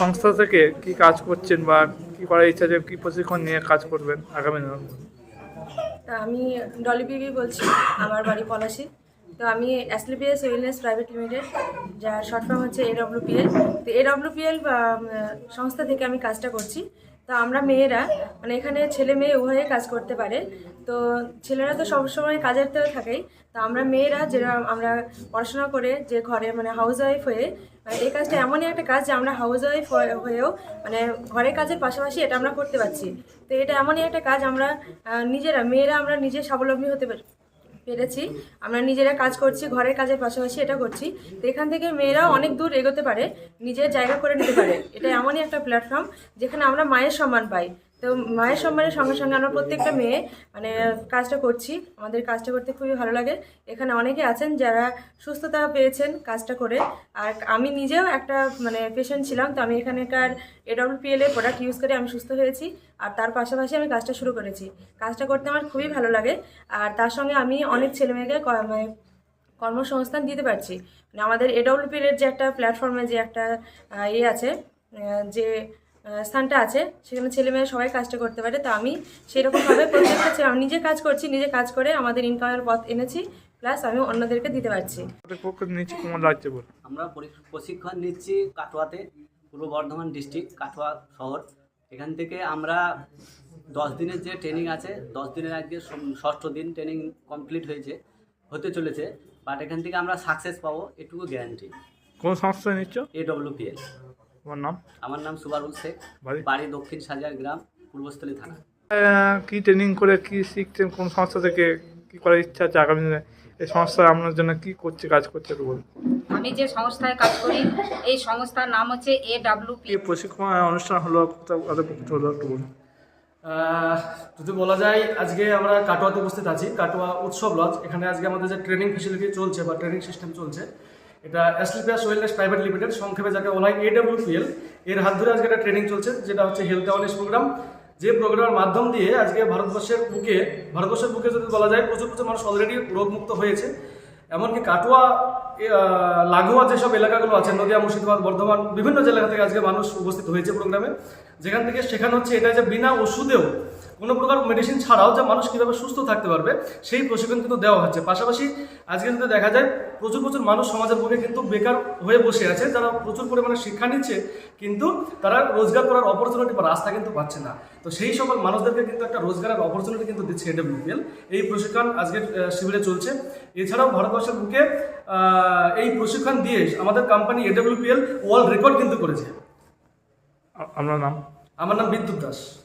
সংস্থা থেকে কি কাজ করছেন বা কি করার ইচ্ছা যে কি প্রশিক্ষণ নিয়ে কাজ করবেন আগামী দিনে? আমি ডলি বলছি, আমার বাড়ি পলাশি। তো আমি A S L P S wellness private limited, যার শর্ট ফর্ম হচ্ছে এডব্লিউপিএল। তো এডব্লিউপিএল সংস্থা থেকে আমি কাজটা করছি। তো আমরা মেয়েরা মানে এখানে ছেলে মেয়ে উভয়ে কাজ করতে পারে। তো ছেলেরা তো সবসময় কাজের তো থাকেই। তো আমরা মেয়েরা যেটা আমরা পড়াশোনা করে যে ঘরে মানে হাউস ওয়াইফ হয়ে মানে এই কাজটা এমনই একটা কাজ যে আমরা হাউস ওয়াইফ হয়েও মানে ঘরের কাজের পাশাপাশি এটা আমরা করতে পারছি। তো এটা এমনই একটা কাজ আমরা নিজেরা, মেয়েরা আমরা নিজে স্বাবলম্বী হতে পারি। পেরেছি। আমরা নিজেরা কাজ করছি, ঘরের কাজের পাশাপাশি এটা করছি। তো এখান থেকে মেয়েরা অনেক দূর এগোতে পারে, নিজের জায়গা করে নিতে পারে। এটা এমনই একটা প্ল্যাটফর্ম যেখানে আমরা মায়ের সম্মান পাই। তো মায়ের সম্মানের সঙ্গে সঙ্গে আমরা প্রত্যেকটা মেয়ে মানে কাজটা করছি। আমাদের কাজটা করতে খুবই ভালো লাগে। এখানে অনেকে আছেন যারা সুস্থতা পেয়েছেন কাজটা করে। আর আমি নিজেও একটা মানে পেশেন্ট ছিলাম। তো আমি এখানকার এডব্লিউপিএল এর প্রোডাক্ট ইউজ করে আমি সুস্থ হয়েছি। আর তার পাশাপাশি আমি কাজটা শুরু করেছি। কাজটা করতে আমার খুবই ভালো লাগে। আর তার সঙ্গে আমি অনেক ছেলেমেয়েকে মানে কর্মসংস্থান দিতে পারছি। মানে আমাদের এডব্লিউপিএল এর যে একটা প্ল্যাটফর্মে যে একটা ইয়ে আছে যে স্থানটা আছে। সেখানে ছেলেমেয়ে সবাই কাজটা করতে পারে। তো আমি সেরকমভাবে প্রত্যেকটা আমি নিজে কাজ করছি নিজে কাজ করে আমাদের ইনকামের পথ এনেছি। প্লাস আমি অন্যদেরকে দিতে পারছি। আমরা প্রশিক্ষণ নিচ্ছি কাটোয়াতে পূর্ব বর্ধমান ডিস্ট্রিক্ট কাটোয়া শহর। এখান থেকে আমরা দশ দিনের যে ট্রেনিং আছে দশ দিনের আজকে ষষ্ঠ দিন ট্রেনিং কমপ্লিট হয়েছে হতে চলেছে। বাট এখান থেকে আমরা সাকসেস পাবো এটুকু গ্যারান্টি কোন সংস্থায় নিচ্ছ? এডব্লিউপিএল তোমার নাম? আমার নাম সুবারুল শেখ। বাড়ি? দক্ষিণ সাজার গ্রাম পূর্বস্থলী থানা। কি ট্রেনিং করে কি শিখছেন কোন সংস্থা থেকে কি করার ইচ্ছা আছে আগামী দিনে? এই সংস্থা আপনার জন্য কি করছে কাজ করছে একটু বলুন। আমি যে সংস্থায় কাজ করি এই সংস্থার নাম হচ্ছে এ ডাব্লিউপি কি প্রশিক্ষণ অনুষ্ঠান হলো কোথাও হলো একটু বলুন। যদি বলা যায় আজকে আমরা কাটোয়াতে উপস্থিত আছি কাটোয়া উৎসব লজ। এখানে আজকে আমাদের যে ট্রেনিং ফেসিলিটি চলছে বা ট্রেনিং সিস্টেম চলছে এটা অ্যাসলিপিয়াস ওয়েলনেস প্রাইভেট লিমিটেড সংক্ষেপে যাকে বলা হয় এডব্লিউপিএল এর হাত ধরে আজকে একটা ট্রেনিং চলছে, যেটা হচ্ছে হেলথ অ্যাওয়ারনেস প্রোগ্রাম যে প্রোগ্রামের মাধ্যম দিয়ে আজকে ভারতবর্ষের বুকে ভারতবর্ষের বুকে যদি বলা যায়, প্রচুর প্রচুর মানুষ অলরেডি রোগমুক্ত হয়েছে। এমনকি কাটোয়া লাগোয়া যেসব এলাকাগুলো আছে, নদিয়া, মুর্শিদাবাদ, বর্ধমান, বিভিন্ন জেলা থেকে আজকে মানুষ উপস্থিত হয়েছে প্রোগ্রামে যেখান থেকে শেখানো হচ্ছে এটা যে বিনা ওষুধেও কোনো প্রকার মেডিসিন ছাড়াও যে মানুষ কীভাবে সুস্থ থাকতে পারবে সেই প্রশিক্ষণ কিন্তু দেওয়া হচ্ছে। পাশাপাশি আজকে যদি দেখা যায় প্রচুর প্রচুর মানুষ সমাজের বুকে কিন্তু বেকার হয়ে বসে আছে যারা প্রচুর পরিমাণে শিক্ষা নিচ্ছে কিন্তু তারা রোজগার করার অপরচুনিটি বা রাস্তা কিন্তু পাচ্ছে না। তো সেই সকল মানুষদেরকে কিন্তু একটা রোজগারের অপরচুনিটি কিন্তু দিচ্ছে এডব্লিউপিএল এই প্রশিক্ষণ আজকে শিবিরে চলছে। এছাড়াও ভারতবর্ষের বুকে এই প্রশিক্ষণ দিয়ে আমাদের কোম্পানি এডব্লিউপিএল ওয়ার্ল্ড রেকর্ড কিন্তু করেছে। আ- আপনার নাম? আমার নাম বিদ্যুৎ দাস।